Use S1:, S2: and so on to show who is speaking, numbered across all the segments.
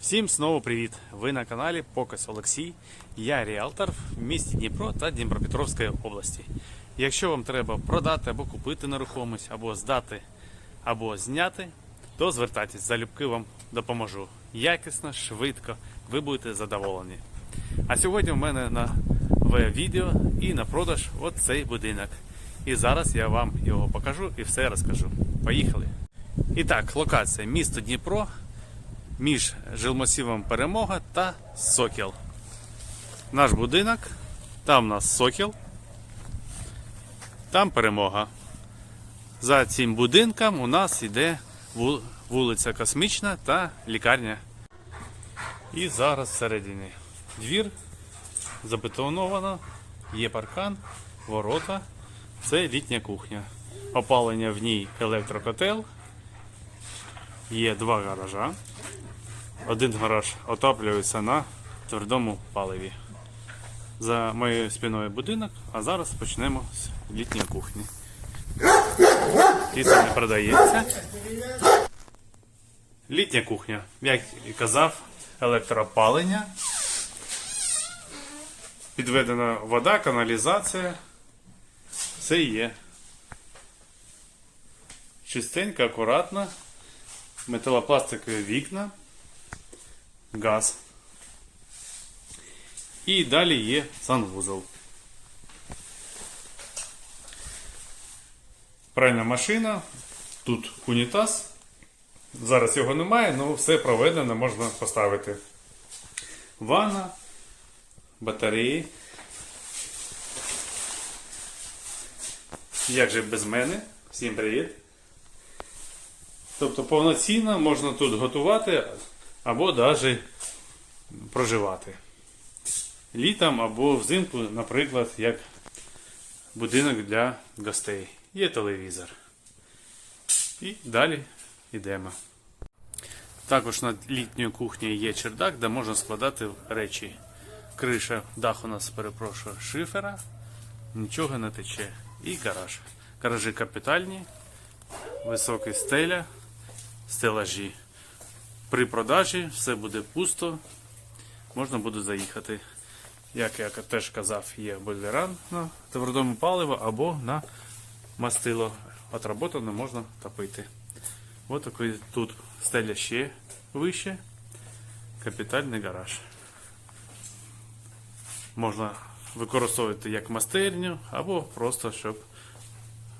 S1: Всім знову привіт! Ви на каналі Показ Олексій. Я ріалтор в місті Дніпро та Дніпропетровської області. Якщо вам треба продати або купити нерухомість, або здати, або зняти, то звертайтесь, залюбки вам допоможу. Якісно, швидко, ви будете задоволені. А сьогодні в мене на відео і на продаж от цей будинок. І зараз я вам його покажу і все розкажу. Поїхали! І так, локація місто Дніпро між жилмасивом Перемога та Сокіл. Наш будинок, там у нас Сокіл, там перемога. За цим будинком у нас йде вулиця Космічна та лікарня. І зараз всередині двір забетоновано, є паркан, ворота. Це літня кухня. Опалення в ній електрокотел. Є два гаража. Один гараж отаплюється на твердому паливі. За моєю спиною будинок, а зараз почнемо з літньої кухні. Літо не продається. Літня кухня, як і казав, електроопалення. Підведена вода, каналізація. Все є. Чистенько, акуратно. Металопластикові вікна газ. І далі є санвузол. Пральна машина. Тут унітаз. Зараз його немає, але все проведено, можна поставити. Ванна, батареї. Як же без мене? Всім привіт! Тобто повноцінно можна тут готувати або навіть проживати. Літом або взимку, наприклад, як будинок для гостей. Є телевізор. І далі йдемо. Також над літньою кухнею є чердак, де можна складати речі. Криша, дах у нас, перепрошую, шифера, нічого не тече. І гараж. Гаражі капітальні, високий стеля, стелажі. При продажі все буде пусто, можна буде заїхати. Як я теж казав, є бойлеран на твердому паливо або на мастило. Отработано можна топити. Ось такий тут стеля ще вище. Капітальний гараж. Можна використовувати як мастерню, або просто щоб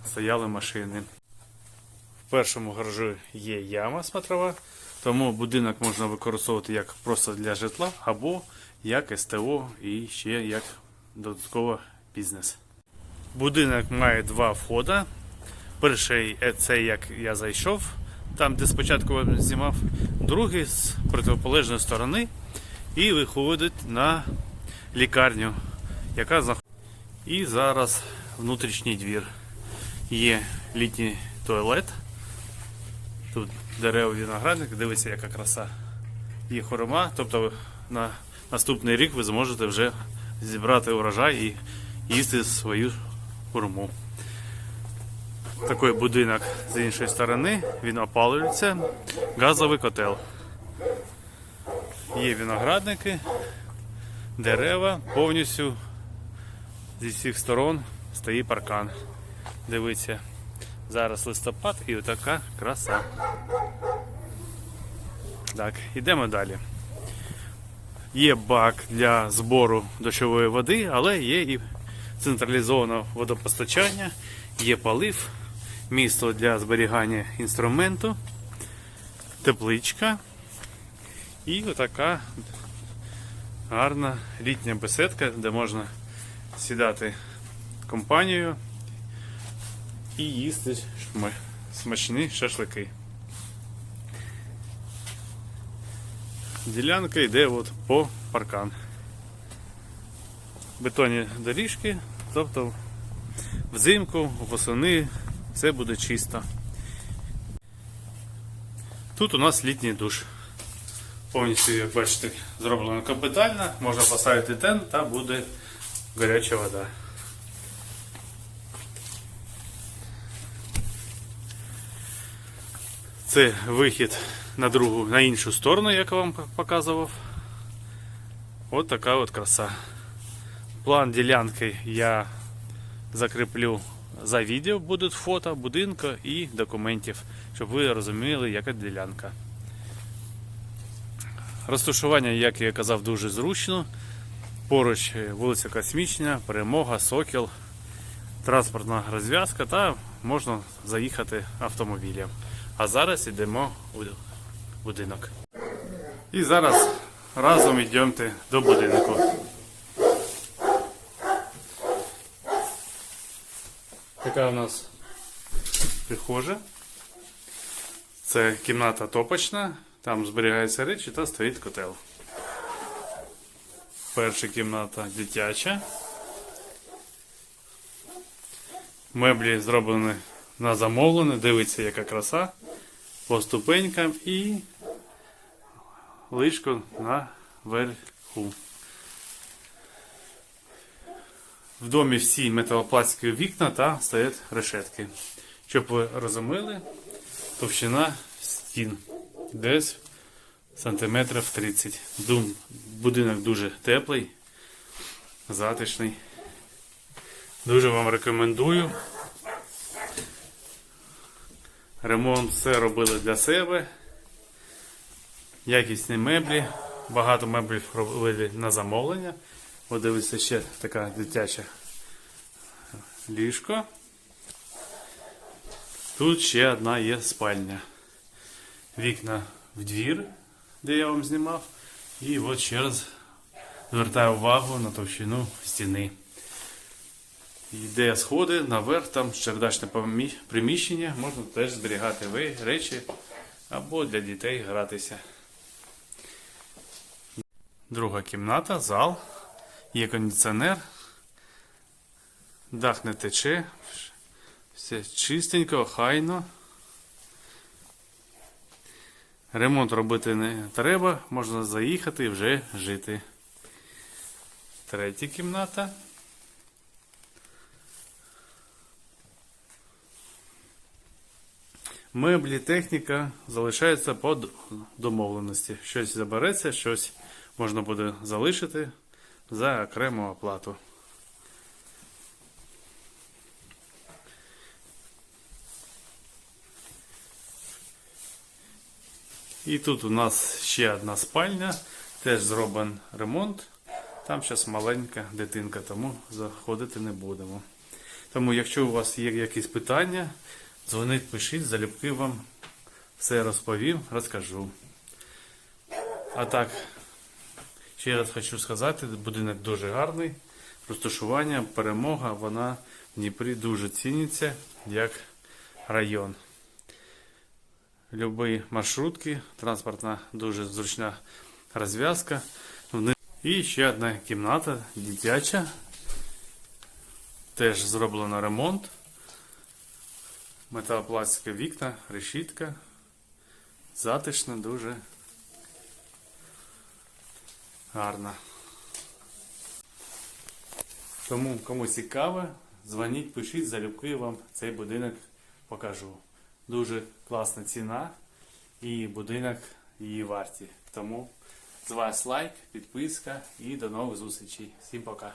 S1: стояли машини. В першому гаражі є яма смотрова, тому будинок можна використовувати як просто для житла, або як СТО і ще як додатково бізнес. Будинок має два входи. Перший це як я зайшов, там де спочатку знімав, другий з противополежної сторони і виходить на лікарню, яка знаходиться. І зараз внутрішній двір. Є літній туалет. Тут дерева виноградник, дивіться, яка краса. Є хорома, тобто на наступний рік ви зможете вже зібрати урожай і їсти свою хурму. Такий будинок з іншої сторони, він опалюється, газовий котел. Є виноградники, дерева, повністю зі всіх сторон стоїть паркан. Дивіться, зараз листопад і отака краса. Так, йдемо далі. Є бак для збору дощової води, але є і централізоване водопостачання, є полив, місто для зберігання інструменту, тепличка і отака гарна літня беседка, де можна сідати компанією і їсти смачні шашлики. Ділянка йде от по паркан. Бетонні доріжки, тобто взимку, восени все буде чисто. Тут у нас літній душ. Повністю, як бачите, зроблено капітально, можна поставити тен та буде гаряча вода. Це вихід на другу, на іншу сторону, як я вам показував. От така от краса. План ділянки я закріплю за відео, будуть фото будинку і документів, щоб ви розуміли, яка ділянка. Розташування, як я казав, дуже зручно. Поруч вулиця Космічна, Перемога, Сокіл, транспортна розв'язка та можна заїхати автомобілем. А зараз йдемо у будинок. І зараз разом йдемте до будинку. Така у нас прихожа. Це кімната топочна, там зберігаються речі та стоїть котел. Перша кімната дитяча. Меблі зроблені на замовлене. Дивіться, яка краса. По ступенькам і лишко на верху. В домі всі металопластикові вікна та стоять решетки. Щоб ви розуміли, товщина стін десь сантиметрів 30. Дум, будинок дуже теплий, затишний. Дуже вам рекомендую. Ремонт все робили для себе. Якісні меблі. Багато меблів робили на замовлення. От дивіться ще така дитяча ліжко. Тут ще одна є спальня. Вікна в двір, де я вам знімав. І от ще раз звертаю увагу на товщину стіни. Йде сходи наверх, там чердачне приміщення, можна теж зберігати речі або для дітей гратися. Друга кімната, зал, є кондиціонер, дах не тече, все чистенько, хайно. Ремонт робити не треба, можна заїхати і вже жити. Третя кімната. Меблі, техніка залишається по домовленості. Щось забереться, щось можна буде залишити за окрему оплату. І тут у нас ще одна спальня, теж зроблений ремонт. Там зараз маленька дитинка, тому заходити не будемо. Тому, якщо у вас є якісь питання, дзвоніть, пишіть, залюбки вам все розповім, розкажу. А так, ще раз хочу сказати, будинок дуже гарний. Розташування, перемога, вона в Дніпрі дуже ціниться як район. Любі маршрутки, транспортна дуже зручна розв'язка. І ще одна кімната дитяча. Теж зроблено ремонт. Металопластикові вікна, решітка. Затишна, дуже гарна. Тому кому цікаво, дзвоніть, пишіть, залюбки вам цей будинок покажу. Дуже класна ціна і будинок її варті. Тому з вас лайк, підписка і до нових зустрічей. Всім пока.